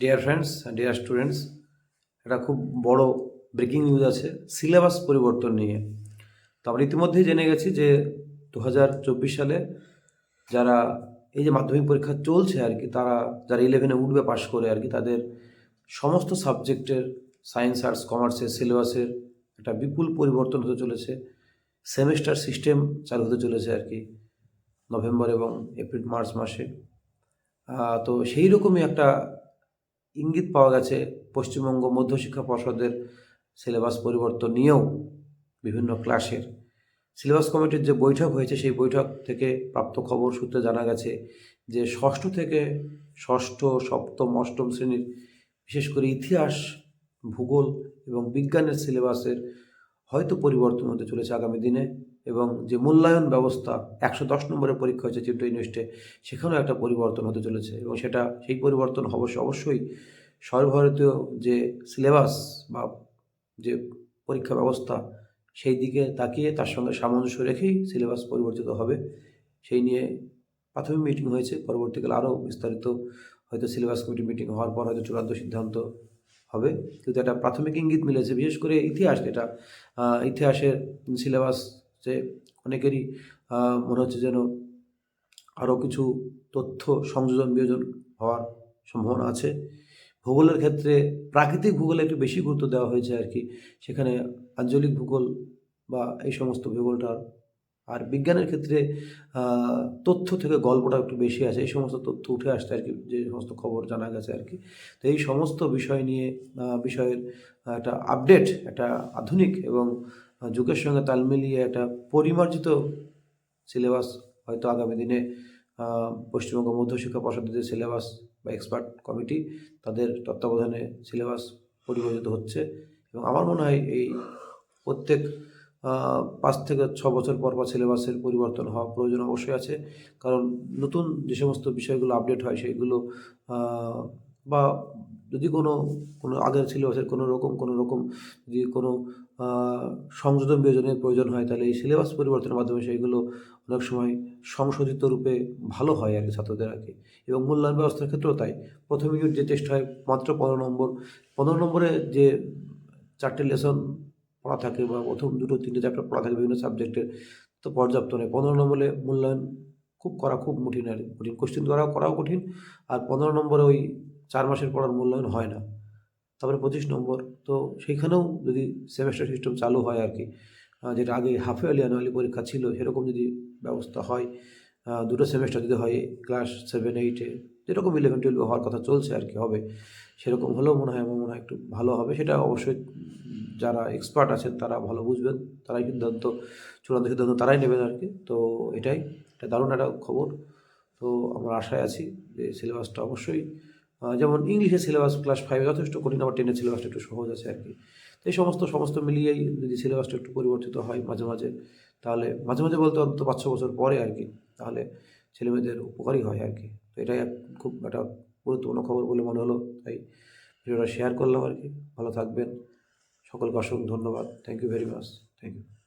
Dear friends dear students একটা খুব বড় ব্রেকিং নিউজ আছে সিলেবাস পরিবর্তন নিয়ে। তো আমরা ইতিমধ্যেই জেনে গেছি যে দু হাজার চব্বিশ সালে যারা এই যে মাধ্যমিক পরীক্ষা চলছে আর কি, তারা যারা ইলেভেনে উঠবে পাশ করে আর কি, তাদের সমস্ত সাবজেক্টের সায়েন্স আর্টস কমার্সের সিলেবাসের একটা বিপুল পরিবর্তন হতে চলেছে। সেমিস্টার সিস্টেম চালু হতে চলেছে আর কি, নভেম্বর এবং এপ্রিল, মার্চ মাসে। তো সেই রকমই একটা ইঙ্গিত পাওয়া গেছে পশ্চিমবঙ্গ মধ্যশিক্ষা পর্ষদের সিলেবাস পরিবর্তন নিয়েও বিভিন্ন ক্লাসের। সিলেবাস কমিটির যে বৈঠক হয়েছে, সেই বৈঠক থেকে প্রাপ্ত খবর সূত্রে জানা গেছে যে ষষ্ঠ থেকে ষষ্ঠ, সপ্তম, অষ্টম শ্রেণির বিশেষ করে ইতিহাস, ভূগোল এবং বিজ্ঞানের সিলেবাসের হয়তো পরিবর্তন হতে চলেছে আগামী দিনে। এবং যে মূল্যায়ন ব্যবস্থা একশো দশ নম্বরের পরীক্ষা হয়েছে চিত্র ইউনিভার্সিটে সেখানেও একটা পরিবর্তন হতে চলেছে এবং সেটা, সেই পরিবর্তন অবশ্য, অবশ্যই সর্বভারতীয় যে সিলেবাস বা যে পরীক্ষা ব্যবস্থা, সেই দিকে তাকিয়ে তার সঙ্গে সামঞ্জস্য রেখেই সিলেবাস পরিবর্তিত হবে। সেই নিয়ে প্রাথমিক মিটিং হয়েছে, পরবর্তীকালে আরও বিস্তারিত হয়তো সিলেবাস কমিটি মিটিং হওয়ার পর হয়তো চূড়ান্ত সিদ্ধান্ত হবে। কিন্তু একটা প্রাথমিক ইঙ্গিত মিলেছে, বিশেষ করে ইতিহাস যেটা ইতিহাসের সিলেবাস যে অনেকেরই মনে হচ্ছে যেন আরও কিছু তথ্য সংযোজন বিয়োজন হওয়ার সম্ভাবনা আছে। ভূগোলের ক্ষেত্রে প্রাকৃতিক ভূগোলে একটু বেশি গুরুত্ব দেওয়া হয়েছে আর কি। সেখানে আঞ্চলিক ভূগোল বা এই সমস্ত ভূগোলটার আর বিজ্ঞানের ক্ষেত্রে তথ্য থেকে গল্পটা একটু বেশি আছে। এই সমস্ত তথ্য উঠে আসছে আর কি, যে সমস্ত খবর জানা গেছে আর কি। তো এই সমস্ত বিষয় নিয়ে বিষয়ের একটা আপডেট একটা আধুনিক এবং যুগের সঙ্গে তাল মিলিয়ে একটা পরিমার্জিত সিলেবাস হয়তো আগামী দিনে পশ্চিমবঙ্গ মধ্যশিক্ষা পর্ষদের যে সিলেবাস বা এক্সপার্ট কমিটি, তাদের তত্ত্বাবধানে সিলেবাস পরিবর্তিত হচ্ছে। এবং আমার মনে হয় এই প্রত্যেক পাঁচ থেকে ছ বছর পর পর সিলেবাসের পরিবর্তন হওয়া প্রয়োজন অবশ্যই আছে। কারণ নতুন যে সমস্ত বিষয়গুলো আপডেট হয়, সেইগুলো বা যদি কোনো কোনো আগের সিলেবাসের কোনো রকম কোনো রকম যদি কোনো সংশোধন বিয়োজনের প্রয়োজন হয়, তাহলে এই সিলেবাস পরিবর্তনের মাধ্যমে সেইগুলো অনেক সময় সংশোধিত রূপে ভালো হয় আর কি ছাত্রদের আর কি। এবং মূল্যায়ন ব্যবস্থার ক্ষেত্রেও তাই। প্রথম ইউনিট যে টেস্ট হয়, মাত্র পনেরো নম্বর। পনেরো নম্বরে যে চারটে লেসন পড়া থাকে বা প্রথম দুটো, তিনটে চ্যাপ্টার পড়া থাকে বিভিন্ন সাবজেক্টের তো পর্যাপ্ত নয় পনেরো নম্বরে মূল্যায়ন খুব করা খুব কঠিন আর। কঠিন কোশ্চেন করাও করাও কঠিন। আর পনেরো নম্বরে ওই চার মাসের পড়ার মূল্যায়ন হয় না। তারপরে পঁচিশ নম্বর, তো সেইখানেও যদি সেমেস্টার সিস্টেম চালু হয় আর কি যেটা আগে হাফ ইয়ারলি অ্যানুয়ালি পরীক্ষা ছিল, সেরকম যদি ব্যবস্থা হয় দুটো সেমেস্টার যদি হয় ক্লাস সেভেন এইটে যেরকম ইলেভেন টুয়েলভে হওয়ার কথা চলছে আর কি, হবে। সেরকম হলেও মনে হয়, আমার মনে হয় একটু ভালো হবে। সেটা অবশ্যই যারা এক্সপার্ট আছেন, তারা ভালো বুঝবেন। তারাই সিদ্ধান্ত, চূড়ান্ত সিদ্ধান্ত তারাই নেবেন আর কি। তো এটাই, এটা দারুণ একটা খবর। তো আমরা আশায় আছি যে সিলেবাসটা অবশ্যই যেমন ইংলিশের সিলেবাস ক্লাস ফাইভে যথেষ্ট কঠিন আবার টেনের সিলেবাসটা একটু সহজ আছে আর কি। তো এই সমস্ত সমস্ত মিলিয়েই যদি সিলেবাসটা একটু পরিবর্তিত হয় মাঝে মাঝে, তাহলে মাঝে মাঝে বলতে অন্তত পাঁচ বছর পরে আর কি, তাহলে ছেলেমেয়েদের উপকারী হয় আর কি। তো এটাই খুব একটা গুরুত্বপূর্ণ খবর বলে মনে হলো, তাই ভিডিওটা শেয়ার করলাম আর কি। ভালো থাকবেন। সকলকে অসংখ্য ধন্যবাদ। Thank you very much thank you